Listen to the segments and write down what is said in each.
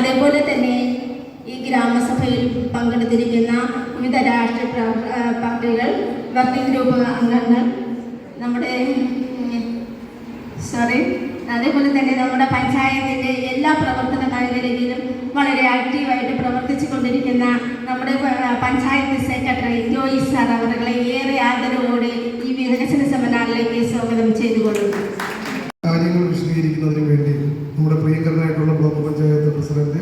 അതേപോലെ തന്നെ ഈ ഗ്രാമസഭയിൽ പങ്കെടുത്തിരിക്കുന്ന വിവിധ രാഷ്ട്രീയ പാർട്ടികൾ വർക്കിംഗ് ഗ്രൂപ്പ് അംഗങ്ങൾ നമ്മുടെ സോറി അതേപോലെ തന്നെ നമ്മുടെ പഞ്ചായത്തിന്റെ എല്ലാ പ്രവർത്തന മേഖലയിലും വളരെ ആക്റ്റീവായിട്ട് പ്രവർത്തിച്ചു കൊണ്ടിരിക്കുന്ന നമ്മുടെ പഞ്ചായത്ത് സെക്രട്ടറി ജോയിസ് സാർ അവരുടെ ഏറെ ആദരവോടെ ഈ വികസന സെമിനാറിലേക്ക് സ്വാഗതം ചെയ്തുകൊള്ളുന്നു കാര്യങ്ങൾ വിശദീകരിക്കുന്നതിന് വേണ്ടി നമ്മുടെ പ്രിയങ്കരനായിട്ടുള്ള block panchayat president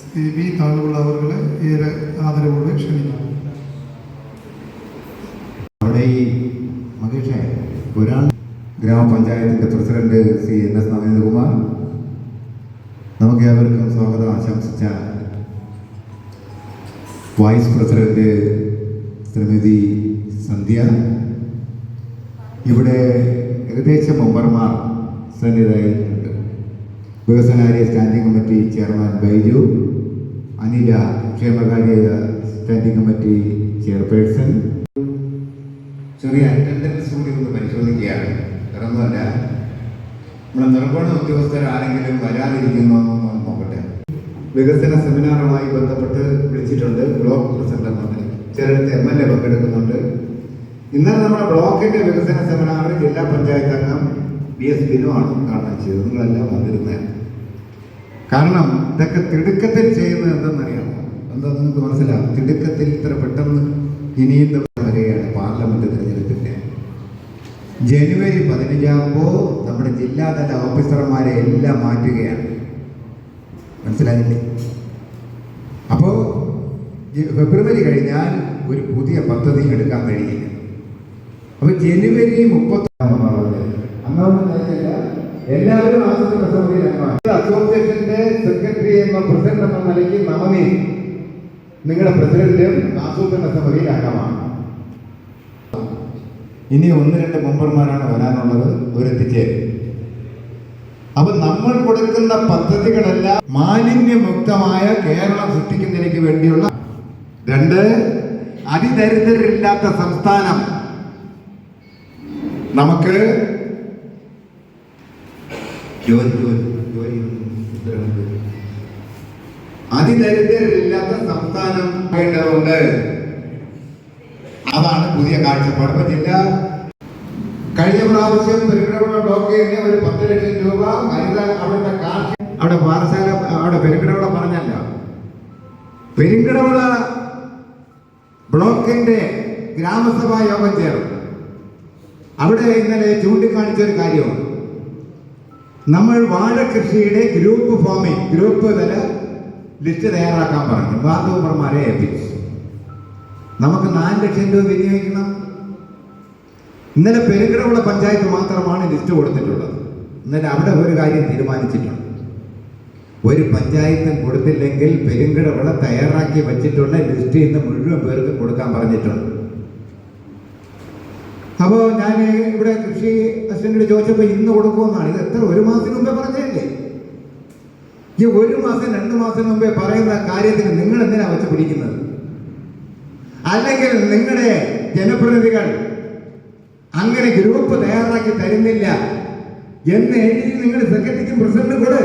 Shri V താളുള്ള അവരുടെ ഏറെ ആദരവോടെ ക്ഷണിക്കുന്നു. അവിടെ ഈ മകേഷേ ഒരാൾ ഗ്രാമപഞ്ചായത്തിന്റെ president Shri N S Navindrakumar നമുക്ക് ഏവർക്കും സ്വാഗതം ആശംസിച്ച വൈസ് പ്രസിഡന്റ് ശ്രീമതി സന്ധ്യ. ഇവിടെ ഏകദേശം മെമ്പർമാർ സന്നിധായിട്ടുണ്ട് വികസനകാര്യ standing committee chairman Baiju Anila ക്ഷേമകാര്യ സ്റ്റാൻഡിംഗ് കമ്മിറ്റി ചെയർപേഴ്സൺ. ചെറിയ അറ്റൻഡൻസ് കൂടി ഒന്ന് പരിശോധിക്കുകയാണ്. വേറൊന്നുമല്ല നമ്മുടെ നിർവഹണ ഉദ്യോഗസ്ഥർ ആരെങ്കിലും വരാതിരിക്കുന്നോ എന്ന് നോക്കട്ടെ. വികസന സെമിനാറുമായി ബന്ധപ്പെട്ട് വിളിച്ചിട്ടുണ്ട് ബ്ലോക്ക് പ്രസിഡന്റ് മന്ത്രി ചേരത്തെ എം എൽ എ പങ്കെടുക്കുന്നുണ്ട്. ഇന്നലെ നമ്മുടെ ബ്ലോക്കിന്റെ വികസന സെമിനാർ ജില്ലാ പഞ്ചായത്ത് അംഗം ബി എസ് ബിനു ആണ് ഉദ്ഘാടനം ചെയ്തത്. നിങ്ങളെല്ലാം കാരണം ഇതൊക്കെ തിടുക്കത്തിൽ ചെയ്യുന്നത് എന്തെന്നറിയാം എന്താ നിങ്ങൾക്ക് മനസ്സിലാവും? തിടുക്കത്തിൽ ഇത്ര പെട്ടെന്ന് ഇനിയും വരികയാണ് പാർലമെന്റ് തിരഞ്ഞെടുപ്പിന്റെ. ജനുവരി പതിനഞ്ചാകുമ്പോൾ നമ്മുടെ ജില്ലാതല ഓഫീസർമാരെ എല്ലാം മാറ്റുകയാണ്. മനസ്സിലായില്ലേ? അപ്പോൾ ഫെബ്രുവരി കഴിഞ്ഞാൽ ഒരു പുതിയ പദ്ധതി എടുക്കാൻ കഴിയില്ല. അപ്പൊ ജനുവരി മുപ്പത്തി എല്ലാവരും ആസൂത്രണ സമിതിയിൽ അംഗമാണ് അസോസിയേഷന്റെ സെക്രട്ടറി എന്ന പ്രസിഡന്റ് എന്ന നിലയ്ക്ക് നമനി നിങ്ങളുടെ പ്രസിഡന്റും ആസൂത്രണ സമിതിയിൽ അംഗമാണ്. ഇനി ഒന്ന് രണ്ട് മെമ്പർമാരാണ് വരാനുള്ളത്. അവരെത്തിച്ചേരും അപ്പൊ നമ്മൾ കൊടുക്കുന്ന പദ്ധതികളെല്ലാം മാലിന്യമുക്തമായ കേരളം സൃഷ്ടിക്കുന്നതിലേക്ക് വേണ്ടിയുള്ള രണ്ട് അതിദരിദ്രരില്ലാത്ത സംസ്ഥാനം. നമുക്ക് ജോലി ജോലി ജോലി ഉത്തരവുണ്ട്. അതിദരിദ്രരില്ലാത്ത സംസ്ഥാനം വേണ്ടതുണ്ട് അതാണ് പുതിയ കാഴ്ചപ്പാട്. ഇപ്പൊ ജില്ല കഴിഞ്ഞ പ്രാവശ്യം പെരുക്കടവിള ബ്ലോക്ക് തന്നെ ഒരു പത്ത് ലക്ഷം രൂപ വനിത അവിടുത്തെ കാർഷിക അവിടെ പാറശാല അവിടെ പെരുക്കടവിള പറഞ്ഞല്ല. പെരുങ്കടവിള ബ്ലോക്കിന്റെ ഗ്രാമസഭാ യോഗം ചേർന്നു. അവിടെ ഇന്നലെ ചൂണ്ടിക്കാണിച്ച ഒരു കാര്യമാണ് നമ്മൾ വാഴ കൃഷിയുടെ ഗ്രൂപ്പ് ഫോമിംഗ് ഗ്രൂപ്പ് തല ലിസ്റ്റ് തയ്യാറാക്കാൻ പറഞ്ഞു. മെമ്പർമാരെ ഏൽപ്പിച്ചു. നമുക്ക് നാല് ലക്ഷം രൂപ വിനിയോഗിക്കണം. ഇന്നലെ പെരുങ്കടവുള്ള പഞ്ചായത്ത് മാത്രമാണ് ലിസ്റ്റ് കൊടുത്തിട്ടുള്ളത്. ഇന്നലെ അവിടെ ഒരു കാര്യം തീരുമാനിച്ചിട്ടുണ്ട്. ഒരു പഞ്ചായത്തും കൊടുത്തില്ലെങ്കിൽ പെരുങ്കിടവിള തയ്യാറാക്കി വെച്ചിട്ടുള്ള ലിസ്റ്റ് ഇന്ന് മുഴുവൻ പേർക്ക് കൊടുക്കാൻ പറഞ്ഞിട്ടുണ്ട്. അപ്പോൾ ഞാൻ ഇവിടെ ചോദിച്ചപ്പോൾ ഇന്ന് കൊടുക്കുമെന്നാണ്. ഇത് എത്ര ഒരു മാസത്തിന് മുമ്പേ പറഞ്ഞതല്ലേ ഈ ഒരു മാസം രണ്ട് മാസം മുമ്പേ പറയുന്ന കാര്യത്തിന് നിങ്ങൾ എന്തിനാ വെച്ച് പിടിക്കുന്നത്? അല്ലെങ്കിൽ നിങ്ങളുടെ ജനപ്രതിനിധികൾ അങ്ങനെ ഗ്രൂപ്പ് തയ്യാറാക്കി തരുന്നില്ല എന്ന് എഴുതി നിങ്ങൾ സെക്രട്ടറിക്കും പ്രസിഡന്റും കൂടെ.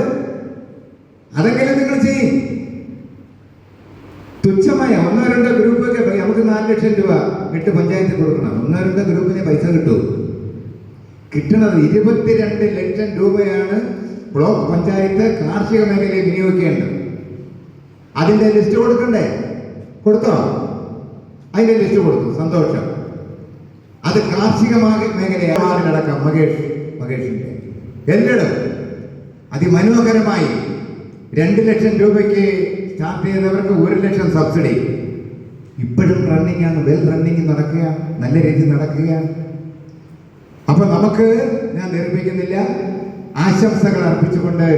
അതെങ്കിലും നിങ്ങൾ ചെയ്യും? തുച്ഛമായ ഒന്നോ രണ്ടോ ഗ്രൂപ്പൊക്കെ നമുക്ക് നാല് ലക്ഷം രൂപ എട്ട് പഞ്ചായത്തിൽ കൊടുക്കണം. ഒന്നോ രണ്ടോ ഗ്രൂപ്പിന് പൈസ കിട്ടും. കിട്ടുന്നത് ഇരുപത്തിരണ്ട് ലക്ഷം രൂപയാണ് ബ്ലോക്ക് പഞ്ചായത്ത് കാർഷിക മേഖലയിൽ വിനിയോഗിക്കേണ്ടത്. അതിന്റെ ലിസ്റ്റ് കൊടുക്കണ്ടേ? കൊടുത്തോ? അതിന്റെ ലിസ്റ്റ് കൊടുത്തു. സന്തോഷം. അത് കാർഷിക മേഖലയാണ്. കിടക്കാം മകേഷ് മകേഷിന്റെ എല്ലടും അതിമനോഹരമായി രണ്ട് ലക്ഷം രൂപയ്ക്ക് സ്റ്റാർട്ട് ചെയ്തവർക്ക് ഒരു ലക്ഷം സബ്സിഡി ഇപ്പോഴും റണ്ണിങ്ങാണ് വെൽ റണ്ണിങ് നടക്കുക. നല്ല രീതിയിൽ നടക്കുകയാണ് അപ്പൊ നമുക്ക് ഞാൻ നിർമ്മിക്കുന്നില്ല. ആശംസകൾ അർപ്പിച്ചുകൊണ്ട്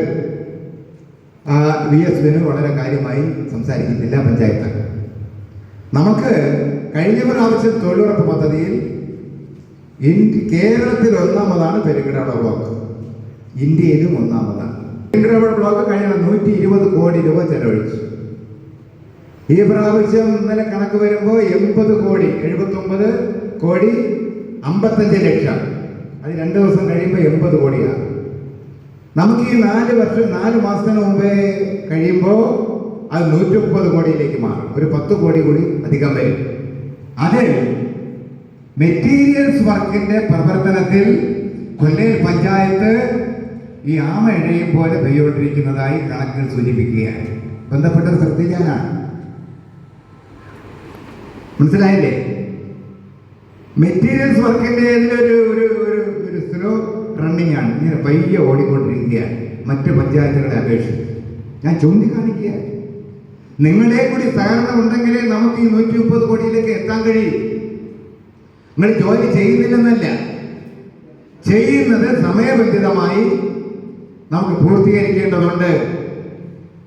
വി എസ് വിനു വളരെ കാര്യമായി സംസാരിക്കുന്നില്ല പഞ്ചായത്ത്. നമുക്ക് കഴിഞ്ഞ പ്രാവശ്യം തൊഴിലുറപ്പ് പദ്ധതിയിൽ ഇന്ത്യ കേരളത്തിൽ ഒന്നാമതാണ് പെരുങ്കടവള ബ്ലോക്ക്. ഇന്ത്യയിലും ഒന്നാമതാണ്. പെരുങ്കടവള ബ്ലോക്ക് കഴിഞ്ഞ നൂറ്റി ഇരുപത് കോടി രൂപ ചെലവഴിച്ചു. ഈ പ്രാവശ്യം ഇന്നലെ കണക്ക് വരുമ്പോൾ എൺപത് കോടി എഴുപത്തൊമ്പത് കോടി അമ്പത്തഞ്ച് ലക്ഷം. അത് രണ്ട് ദിവസം കഴിയുമ്പോൾ എൺപത് കോടിയാണ് നമുക്ക് ഈ നാല് വർഷം നാല് മാസത്തിന് മുമ്പേ കഴിയുമ്പോൾ അത് നൂറ്റി മുപ്പത് കോടിയിലേക്ക് മാറും. ഒരു പത്ത് കോടി കൂടി അധികം വരും. അത് മെറ്റീരിയൽസ് വർക്കിന്റെ പ്രവർത്തനത്തിൽ കൊല്ലയിൽ പഞ്ചായത്ത് ഈ ആമ ഇഴയും പോലെ പെയ്യോണ്ടിരിക്കുന്നതായി കണക്കുകൾ സൂചിപ്പിക്കുകയാണ്. ബന്ധപ്പെട്ടത് ശ്രദ്ധിക്കാനാണ്. മനസ്സിലായില്ലേ? മെറ്റീരിയൽസ് വർക്കിന്റെ ഒരു ഒരു സ്ലോ റണ്ണിങ് ആണ്. ഇങ്ങനെ പയ്യെ ഓടിക്കൊണ്ടിരിക്കുകയാണ് മറ്റ് പഞ്ചായത്തുകളെ അപേക്ഷിച്ച്. ഞാൻ ചൂണ്ടിക്കാണിക്കുക. നിങ്ങളെ കൂടി സഹകരണം ഉണ്ടെങ്കിലേ നമുക്ക് ഈ നൂറ്റി മുപ്പത് കോടിയിലേക്ക് എത്താൻ കഴിയും. നിങ്ങൾ ജോലി ചെയ്യുന്നില്ലെന്നല്ല. ചെയ്യുന്നത് സമയബന്ധിതമായി നമുക്ക് പൂർത്തീകരിക്കേണ്ടതുണ്ട്.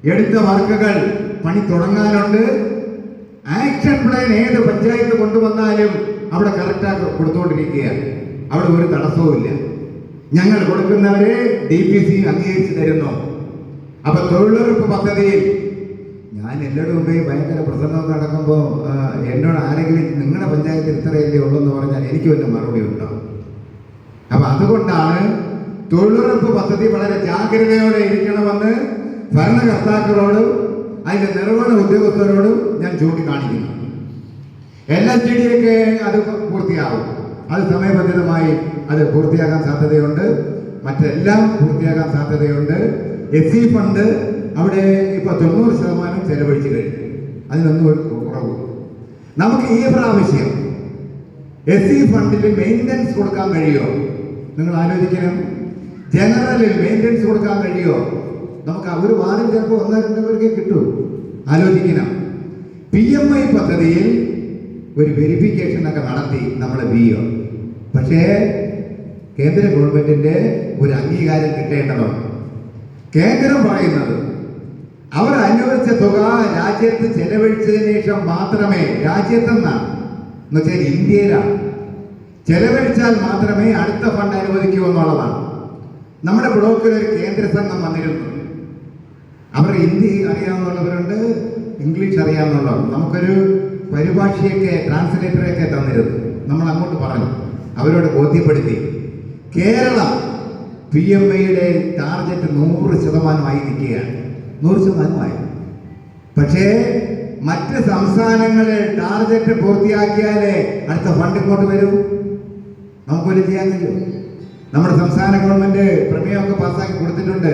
എടുത്ത വർക്കുകൾ പണി തുടങ്ങാനുണ്ട്. ആക്ഷൻ പ്ലാൻ ഏത് പഞ്ചായത്ത് കൊണ്ടുവന്നാലും അവിടെ കറക്റ്റാക്കി കൊടുത്തുകൊണ്ടിരിക്കുകയാണ് അവിടെ ഒരു തടസ്സവും ഇല്ല. ഞങ്ങൾ കൊടുക്കുന്നവരെ ഡി പി സി അംഗീകരിച്ചു തരുന്നു. അപ്പൊ തൊഴിലുറപ്പ് പദ്ധതിയിൽ ഞാൻ എല്ലാവരുടെ മുമ്പേ ഭയങ്കര പ്രസംഗം നടക്കുമ്പോൾ എന്നോട് ആരെങ്കിലും നിങ്ങളുടെ പഞ്ചായത്തിൽ ഇത്രയല്ലേ ഉള്ളെന്ന് പറഞ്ഞാൽ എനിക്ക് വല്ല മറുപടി ഉണ്ടാവും അപ്പൊ അതുകൊണ്ടാണ് തൊഴിലുറപ്പ് പദ്ധതി വളരെ ജാഗ്രതയോടെ ഇരിക്കണമെന്ന് ഭരണകർത്താക്കളോടും അതിന്റെ നിർവഹണ ഉദ്യോഗസ്ഥരോടും ഞാൻ ചൂണ്ടിക്കാണിക്കുന്നു. എൽ എസ് ഡി ഒക്കെ അത് പൂർത്തിയാവും. അത് സമയബന്ധിതമായി അത് പൂർത്തിയാകാൻ സാധ്യതയുണ്ട്. മറ്റെല്ലാം പൂർത്തിയാകാൻ സാധ്യതയുണ്ട്. എസ് സി ഫണ്ട് അവിടെ ഇപ്പൊ തൊണ്ണൂറ് ശതമാനം ചെലവഴിച്ചു കഴിഞ്ഞു. അതിനൊന്നും ഒരു നമുക്ക് ഈ പ്രാവശ്യം എസ് സി ഫണ്ടിൽ മെയിന്റനൻസ് കൊടുക്കാൻ കഴിയുമോ? നിങ്ങൾ ആലോചിക്കണം. ജനറലിൽ മെയിന്റനൻസ് കൊടുക്കാൻ കഴിയുമോ? നമുക്ക് ഒരു വാർഡിൽ ചിലപ്പോൾ ഒന്നോ രണ്ടോ പേർക്ക് കിട്ടൂ. ആലോചിക്കണം. പി എം ഐ പദ്ധതിയിൽ ഒരു വെരിഫിക്കേഷൻ ഒക്കെ നടത്തി നമ്മുടെ ബി ഒ പക്ഷേ കേന്ദ്ര ഗവൺമെന്റിന്റെ ഒരു അംഗീകാരം കിട്ടേണ്ടതാണ്. കേന്ദ്രം പറയുന്നത് അവർ അനുവദിച്ച തുക രാജ്യത്ത് ചെലവഴിച്ചതിന് ശേഷം മാത്രമേ രാജ്യത്തെന്നാണ് എന്ന് വെച്ചാൽ ഇന്ത്യയിലാണ്. ചെലവഴിച്ചാൽ മാത്രമേ അടുത്ത ഫണ്ട് അനുവദിക്കൂ എന്നുള്ളതാണ്. നമ്മുടെ ബ്ലോക്കിൽ ഒരു കേന്ദ്ര സംഘം വന്നിരുന്നു. അവർ ഹിന്ദി അറിയാമെന്നുള്ളവരുണ്ട് ഇംഗ്ലീഷ് അറിയാമെന്നുള്ളവർ നമുക്കൊരു പരിഭാഷയൊക്കെ ട്രാൻസ്ലേറ്ററെയൊക്കെ തന്നിരുന്നു. നമ്മൾ അങ്ങോട്ട് പറഞ്ഞു. അവരോട് ബോധ്യപ്പെടുത്തി. കേരളം പി എം ഐയുടെ ടാർഗറ്റ് നൂറ് ശതമാനമായി നിൽക്കുകയാണ്. നൂറ് ശതമാനമായി. പക്ഷേ മറ്റ് സംസ്ഥാനങ്ങളെ ടാർഗറ്റ് പൂർത്തിയാക്കിയാലേ അടുത്ത ഫണ്ട് ഇങ്ങോട്ട് വരൂ? നമുക്കൊരു ചെയ്യാൻ കഴിയും നമ്മുടെ സംസ്ഥാന ഗവൺമെന്റ് പ്രമേയമൊക്കെ പാസ്സാക്കി കൊടുത്തിട്ടുണ്ട്.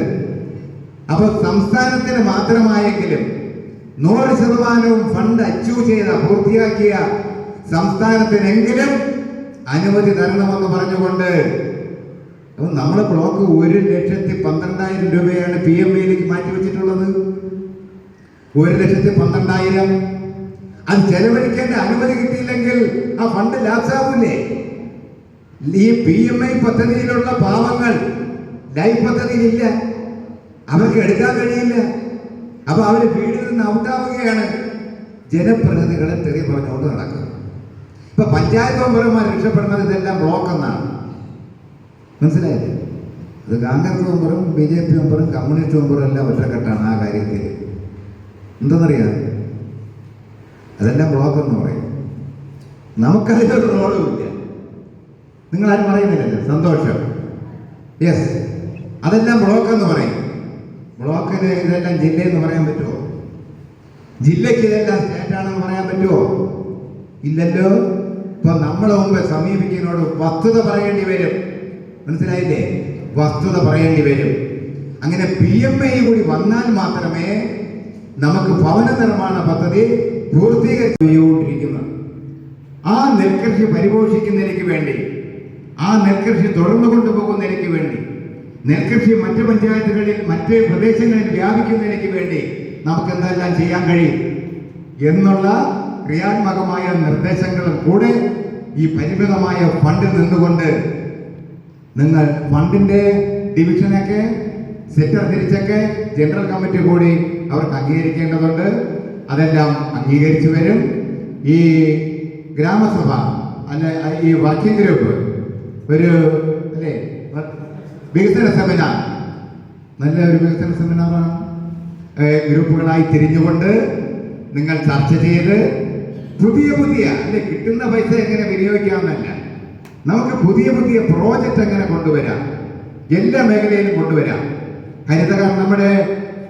അപ്പൊ സംസ്ഥാനത്തിന് മാത്രമായെങ്കിലും നൂറ് ശതമാനവും ഫണ്ട് അച്ചീവ് ചെയ്ത പൂർത്തിയാക്കിയ സംസ്ഥാനത്തിനെങ്കിലും അനുമതി തരണമെന്ന് പറഞ്ഞുകൊണ്ട് അപ്പം നമ്മുടെ ബ്ലോക്ക് ഒരു ലക്ഷത്തി പന്ത്രണ്ടായിരം രൂപയാണ് പി എം എയിലേക്ക് മാറ്റി വെച്ചിട്ടുള്ളത്. ഒരു ലക്ഷത്തി പന്ത്രണ്ടായിരം. അത് ചെലവഴിക്കേണ്ട അനുമതി കിട്ടിയില്ലെങ്കിൽ ആ ഫണ്ട് ലാപ്സാവൂലേ? ഈ പി എം ഐ പദ്ധതിയിലുള്ള പാവങ്ങൾ ലൈഫ് പദ്ധതിയിലില്ല. അവർക്ക് എടുക്കാൻ കഴിയില്ല. അപ്പൊ അവർ വീടിൽ നിന്ന് ഔട്ടാവുകയാണ്. ജനപ്രതിനിധികളെ തെറി പറഞ്ഞുകൊണ്ട് നടക്കുന്നത്. ഇപ്പൊ പഞ്ചായത്ത് മെമ്പർമാർ രക്ഷപ്പെടുന്നത് ഇതെല്ലാം ബ്ലോക്ക് എന്നാണ്. മനസ്സിലായില്ലേ? അത് കോൺഗ്രസ് മെമ്പറും ബി ജെ പി മെമ്പറും കമ്മ്യൂണിസ്റ്റ് മെമ്പറും എല്ലാം ഒറ്റക്കെട്ടാണ് ആ കാര്യത്തിൽ. എന്തെന്നറിയാം? അതെല്ലാം ബ്ലോക്ക് എന്ന് പറയും. നമുക്കതിലൊരു റോളുമില്ല നിങ്ങൾ ആരും പറയുന്നില്ലല്ലോ? സന്തോഷം. യെസ് അതെല്ലാം ബ്ലോക്ക് എന്ന് പറയും. ബ്ലോക്കിന് ഇതെല്ലാം ജില്ലയെന്ന് പറയാൻ പറ്റുമോ? ജില്ലയ്ക്ക് ഇതെല്ലാം സ്റ്റേറ്റാണെന്ന് പറയാൻ പറ്റുമോ? ഇല്ലല്ലോ. ഇപ്പൊ നമ്മളെ മുമ്പ് സമീപിക്കുന്നതിനോട് വസ്തുത പറയേണ്ടി വരും. മനസ്സിലായില്ലേ? വസ്തുത പറയേണ്ടി വരും. അങ്ങനെ പി എം ഐ കൂടി വന്നാൽ മാത്രമേ നമുക്ക് ഭവന നിർമ്മാണ പദ്ധതി പൂർത്തീകരിച്ചുകൊണ്ടിരിക്കുന്നത്. ആ നെൽകൃഷി പരിപോഷിക്കുന്നതിലേക്ക് വേണ്ടി ആ നെൽകൃഷി തുടർന്നു കൊണ്ടുപോകുന്നതിലേക്ക് വേണ്ടി നെൽകൃഷി മറ്റു പഞ്ചായത്തുകളിൽ മറ്റ് പ്രദേശങ്ങളിൽ വ്യാപിക്കുന്നതിനേക്ക് വേണ്ടി നമുക്ക് എന്തെല്ലാം ചെയ്യാൻ കഴിയും എന്നുള്ള ക്രിയാത്മകമായ നിർദ്ദേശങ്ങളും കൂടെ ഈ പരിമിതമായ ഫണ്ടിൽ നിന്നുകൊണ്ട് നിങ്ങൾ ഫണ്ടിന്റെ ഡിവിഷനൊക്കെ സെക്ടർ തിരിച്ചൊക്കെ ജനറൽ കമ്മിറ്റി കൂടി അവർക്ക് അംഗീകരിക്കേണ്ടതുണ്ട്. അതെല്ലാം അംഗീകരിച്ചു വരും. ഈ ഗ്രാമസഭ അല്ല ഈ വർക്കിംഗ് ഗ്രൂപ്പ് ഒരു അല്ലേ വികസന സെമിനാർ നല്ല ഒരു വികസന സെമിനാറാണ് ഗ്രൂപ്പുകളായി തിരിഞ്ഞുകൊണ്ട് നിങ്ങൾ ചർച്ച ചെയ്ത് പുതിയ പുതിയ അല്ലെ കിട്ടുന്ന പൈസ എങ്ങനെ വിനിയോഗിക്കാമെന്നല്ല. നമുക്ക് പുതിയ പുതിയ പ്രോജക്റ്റ് എങ്ങനെ കൊണ്ടുവരാം? എല്ലാ മേഖലയിലും കൊണ്ടുവരാം. ഹരിതകർ നമ്മുടെ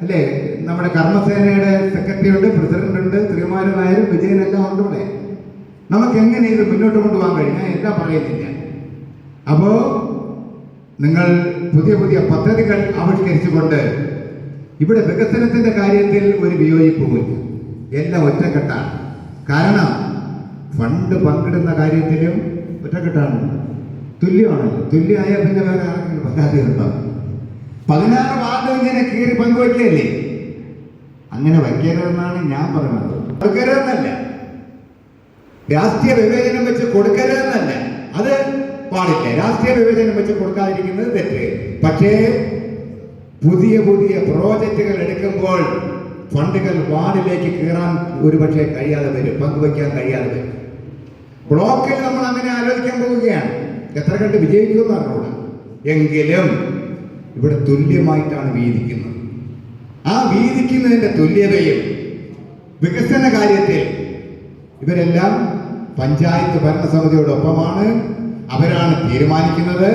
അല്ലേ നമ്മുടെ കർമ്മസേനയുടെ സെക്രട്ടറി ഉണ്ട് പ്രസിഡന്റ് ഉണ്ട് നായരും വിജയനെല്ലാം ഉണ്ട് നമുക്ക് എങ്ങനെ ഇത് മുന്നോട്ട് കൊണ്ടുപോകാൻ കഴിയും? ഞാൻ എല്ലാം പറയുന്നില്ല. അപ്പോ നിങ്ങൾ പുതിയ പുതിയ പദ്ധതികൾ ആവിഷ്കരിച്ചുകൊണ്ട് ഇവിടെ വികസനത്തിന്റെ കാര്യത്തിൽ ഒരു വിയോജിപ്പുമില്ല. എല്ലാം ഒറ്റക്കെട്ടാണ്. കാരണം ഫണ്ട് പങ്കിടുന്ന കാര്യത്തിലും ഒറ്റക്കെട്ടാണ്. തുല്യമാണല്ലോ തുല്യമായ പിന്നെ വേറെ ആരെങ്കിലും പരാതി ഉണ്ടോ? പതിനാറ് വാർഡ് ഇങ്ങനെ കീറി പങ്കുവയ്ക്കുകയല്ലേ അങ്ങനെ വയ്ക്കരുതെന്നാണ് ഞാൻ പറയുന്നത്. കൊടുക്കരുതെന്നല്ല. രാഷ്ട്രീയ വിവേചനം വെച്ച് കൊടുക്കരുതെന്നല്ല. അത് പാടില്ല. രാഷ്ട്രീയ വിവേചനം വെച്ച് കൊടുക്കാതിരിക്കുന്നത് തെറ്റ്. പക്ഷേ പുതിയ പുതിയ പ്രോജക്റ്റുകൾ എടുക്കുമ്പോൾ ഫണ്ടുകൾ വാർഡിലേക്ക് കയറാൻ ഒരുപക്ഷെ കഴിയാതെ വരും പങ്കുവയ്ക്കാൻ കഴിയാതെ വരും. ബ്ലോക്കിൽ നമ്മൾ അങ്ങനെ ആലോചിക്കാൻ പോവുകയാണ്. എത്ര കണ്ട് വിജയിക്കുമെന്ന് അറിഞ്ഞൂട എങ്കിലും ഇവിടെ തുല്യമായിട്ടാണ് വീതിക്കുന്നത്. ആ വീതിക്കുന്നതിന്റെ തുല്യതയും വികസന കാര്യത്തിൽ ഇവരെല്ലാം പഞ്ചായത്ത് ഭരണസമിതിയോടൊപ്പമാണ്. അവരാണ് തീരുമാനിക്കുന്നത്.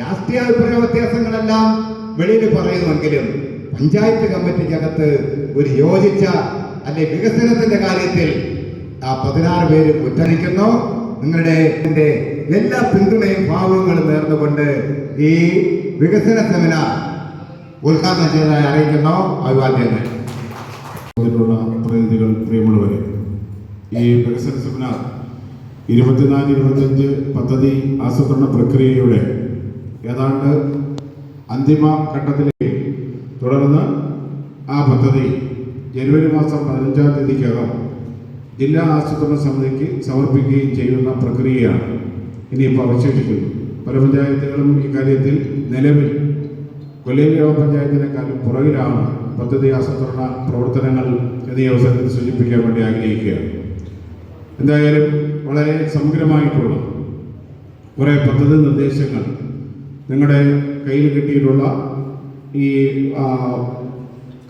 രാഷ്ട്രീയ അഭിപ്രായ വ്യത്യാസങ്ങളെല്ലാം വെളിയിൽ പറയുമെങ്കിലും പഞ്ചായത്ത് കമ്മിറ്റിക്കകത്ത് ഒരു യോജിച്ച അല്ലെ വികസനത്തിന്റെ കാര്യത്തിൽ ആ പതിനാറ് പേര് ഉദ്ധരിക്കുന്നു നിങ്ങളുടെ എല്ലാ പിന്തുണയും ഭാവങ്ങളും നേർന്നുകൊണ്ട് ഈ വികസന സെമിനാർ ഉദ്ഘാടനം ചെയ്തതായി അറിയിക്കുന്നു. അഭിവാദ്യങ്ങൾ പ്രതിനിധികൾ പ്രിയമുള്ളവരെ ഈ വികസന സെമിനാർ ഇരുപത്തിനാല് ഇരുപത്തഞ്ച് പദ്ധതി ആസൂത്രണ പ്രക്രിയയുടെ ഏതാണ്ട് അന്തിമ ഘട്ടത്തിലേക്ക് തുടർന്ന് ആ പദ്ധതി ജനുവരി മാസം പതിനഞ്ചാം തീയതിക്കകം ജില്ലാ ആസൂത്രണ സമിതിക്ക് സമർപ്പിക്കുകയും ചെയ്യുന്ന പ്രക്രിയയാണ് ഇനിയിപ്പോൾ അവശേഷിക്കുന്നത്. പല പഞ്ചായത്തുകളും ഇക്കാര്യത്തിൽ നിലവിൽ കൊല്ലം ഗ്രാമപഞ്ചായത്തിനേക്കാളും പുറകിലാണ് പദ്ധതി ആസൂത്രണ പ്രവർത്തനങ്ങൾ എന്നീ അവസരത്തിൽ സൂചിപ്പിക്കാൻ വേണ്ടി ആഗ്രഹിക്കുകയാണ്. എന്തായാലും വളരെ സമഗ്രമായിട്ടുള്ള കുറേ പദ്ധതി നിർദ്ദേശങ്ങൾ നിങ്ങളുടെ കയ്യിൽ കിട്ടിയിട്ടുള്ള ഈ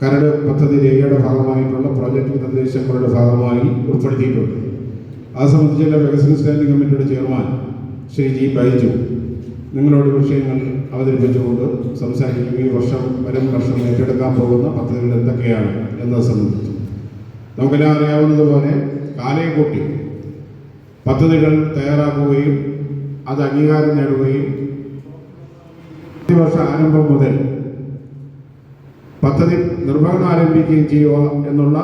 കരട് പദ്ധതി രേഖയുടെ ഭാഗമായിട്ടുള്ള പ്രോജക്റ്റ് നിർദ്ദേശങ്ങളുടെ ഭാഗമായി ഉൾപ്പെടുത്തിയിട്ടുണ്ട്. അത് സംബന്ധിച്ചുള്ള വികസന സ്റ്റാൻഡിംഗ് കമ്മിറ്റിയുടെ ചെയർമാൻ ശ്രീ ജി ബൈജു നിങ്ങളോട് വിഷയങ്ങൾ അവതരിപ്പിച്ചുകൊണ്ട് സംസാരിക്കും ഈ വർഷം വരും വർഷം ഏറ്റെടുക്കാൻ പോകുന്ന പദ്ധതികൾ എന്തൊക്കെയാണ് എന്നത് സംബന്ധിച്ച്. നമുക്കെല്ലാം അറിയാവുന്നതുപോലെ കാലയെ കൂട്ടി പദ്ധതികൾ തയ്യാറാക്കുകയും അത് അംഗീകാരം നേടുകയും ഈ വർഷ ആരംഭം മുതൽ പദ്ധതി നിർവഹണം ആരംഭിക്കുകയും ചെയ്യുക എന്നുള്ള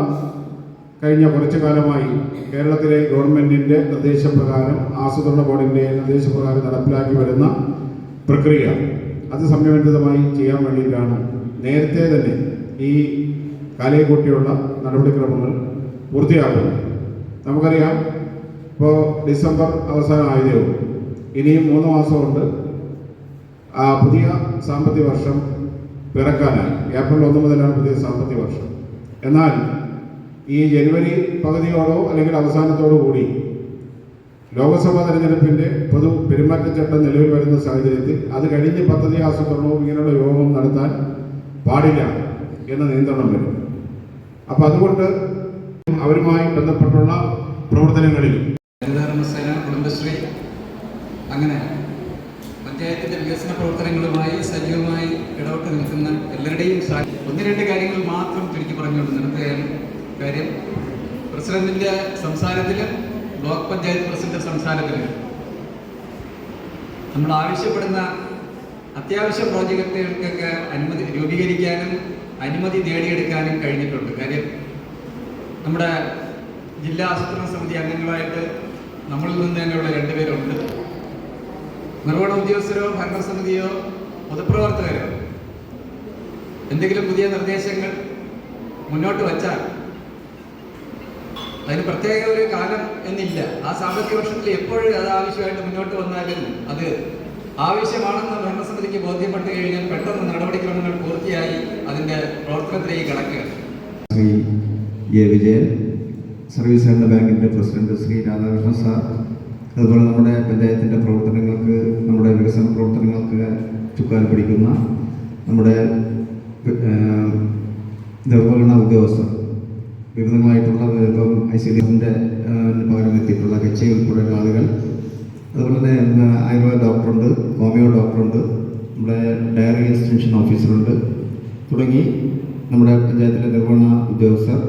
കഴിഞ്ഞ കുറച്ചു കാലമായി കേരളത്തിലെ ഗവൺമെന്റിന്റെ നിർദ്ദേശപ്രകാരം ആസൂത്രണ ബോർഡിന്റെ നിർദ്ദേശപ്രകാരം നടപ്പിലാക്കി വരുന്ന പ്രക്രിയ. അത് സമയബന്ധിതമായി ചെയ്യാൻ വേണ്ടിയിട്ടാണ്. നേരത്തെ തന്നെ ഈ കാലയെക്കൂട്ടിയുള്ള നടപടിക്രമങ്ങൾ പൂർത്തിയാക്കുന്നത് നമുക്കറിയാം ഇപ്പോൾ ഡിസംബർ അവസാനമായതേ ഉള്ളൂ ഇനിയും മൂന്ന് മാസമുണ്ട്. ആ പുതിയ സാമ്പത്തിക വർഷം പിറക്കാനായി. ഏപ്രിൽ ഒന്ന് മുതലാണ് പുതിയ സാമ്പത്തിക വർഷം. എന്നാൽ ഈ ജനുവരി പകുതിയോടോ അല്ലെങ്കിൽ അവസാനത്തോടു കൂടി ലോക്സഭാ തെരഞ്ഞെടുപ്പിന്റെ പൊതു പെരുമാറ്റച്ചട്ടം നിലവിൽ വരുന്ന സാഹചര്യത്തിൽ അത് കഴിഞ്ഞ് പദ്ധതി ആസൂത്രണവും ഇങ്ങനെയുള്ള യോഗം നടത്താൻ പാടില്ല എന്ന നിയന്ത്രണം വരും. അപ്പം അതുകൊണ്ട് അവരുമായി ബന്ധപ്പെട്ടുള്ള പ്രവർത്തനങ്ങളിൽ ഹരിതകർമ്മസേന കുടുംബശ്രീ അങ്ങനെ പഞ്ചായത്തിന്റെ വികസന പ്രവർത്തനങ്ങളുമായി സജീവമായി ഇടപെട്ട് നിൽക്കുന്ന എല്ലാവരുടെയും ഒന്ന് രണ്ട് കാര്യങ്ങൾ മാത്രം ചുരുക്കി പറഞ്ഞുകൊണ്ട് നിർത്തുകയാണ് കാര്യം. പ്രസിഡന്റിന്റെ സംസാരത്തിലും ബ്ലോക്ക് പഞ്ചായത്ത് പ്രസിഡന്റ് സംസാരത്തിലും നമ്മൾ ആവശ്യപ്പെടുന്ന അത്യാവശ്യ പ്രോജക്റ്റുകൾക്കൊക്കെ അനുമതി രൂപീകരിക്കാനും അനുമതി നേടിയെടുക്കാനും കഴിഞ്ഞിട്ടുണ്ട്. കാര്യം നമ്മുടെ ജില്ലാ ആസൂത്രണ സമിതി അംഗങ്ങളായിട്ട് നമ്മളിൽ നിന്ന് തന്നെ ഇവിടെ രണ്ടുപേരുണ്ട്. നിർവഹണ ഉദ്യോഗസ്ഥരോ ഭരണസമിതിയോ പൊതുപ്രവർത്തകരോ? എന്തെങ്കിലും പുതിയ നിർദ്ദേശങ്ങൾ മുന്നോട്ട് വച്ചാൽ അതിന് പ്രത്യേക ഒരു കാലം എന്നില്ല. ആ സാമ്പത്തിക വർഷത്തിൽ എപ്പോഴും അത് ആവശ്യമായിട്ട് മുന്നോട്ട് വന്നാലും അത് ആവശ്യമാണെന്ന് ഭരണസമിതിക്ക് ബോധ്യപ്പെട്ട് കഴിഞ്ഞാൽ പെട്ടെന്ന് നടപടിക്രമങ്ങൾ പൂർത്തിയായി അതിന്റെ പ്രവർത്തനത്തിലേക്ക് കടക്കുകയാണ് ശ്രീ എ. വിജയൻ സർവീസ് ബാങ്കിന്റെ പ്രസിഡന്റ് ശ്രീ അതുപോലെ നമ്മുടെ പഞ്ചായത്തിന്റെ പ്രവർത്തനങ്ങൾക്ക് നമ്മുടെ വികസന പ്രവർത്തനങ്ങൾക്ക് ചുക്കാൻ പിടിക്കുന്ന നമ്മുടെ നിർവഹണ ഉദ്യോഗസ്ഥർ വിവിധങ്ങളായിട്ടുള്ള ഇപ്പം ഐ സി ഡിന്റെ എസിന്റെ പകരം എത്തിയിട്ടുള്ള എച്ച് ഐ ഉൾപ്പെടെയുള്ള ആളുകൾ അതുപോലെ തന്നെ ആയുർവേദ ഡോക്ടറുണ്ട് ഹോമിയോ ഡോക്ടറുണ്ട് നമ്മുടെ ഡയറി എക്സ്റ്റൻഷൻ ഓഫീസറുണ്ട് തുടങ്ങി നമ്മുടെ പഞ്ചായത്തിലെ നിർവഹണ ഉദ്യോഗസ്ഥർ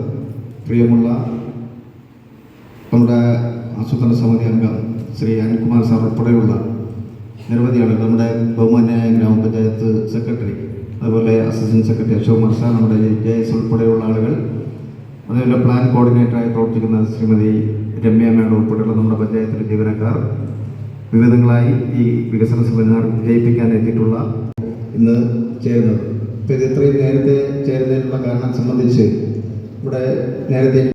പ്രിയമുള്ള നമ്മുടെ ആസൂത്രണ സമിതി അംഗം ശ്രീ അനിൽകുമാർ സാർ ഉൾപ്പെടെയുള്ള നിരവധി ആളുകൾ നമ്മുടെ ബഹുമാന്യായ ഗ്രാമപഞ്ചായത്ത് സെക്രട്ടറി അതുപോലെ assistant secretary Ashok Kumar sir നമ്മുടെ ജെ എസ് ഉൾപ്പെടെയുള്ള ആളുകൾ അതുപോലെ പ്ലാൻ കോർഡിനേറ്ററായി പ്രവർത്തിക്കുന്ന ശ്രീമതി രമ്യ മേഡം ഉൾപ്പെടെയുള്ള നമ്മുടെ പഞ്ചായത്തിലെ ജീവനക്കാർ വിവിധങ്ങളായി ഈ വികസന സെമിനാർ വിജയിപ്പിക്കാൻ എത്തിയിട്ടുള്ള ഇന്ന് ചേരുന്നത്. അപ്പോൾ ഇത് ഇത്രയും നേരത്തെ ചേരുന്നതിനുള്ള കാരണം സംബന്ധിച്ച് ഇവിടെ നേരത്തെ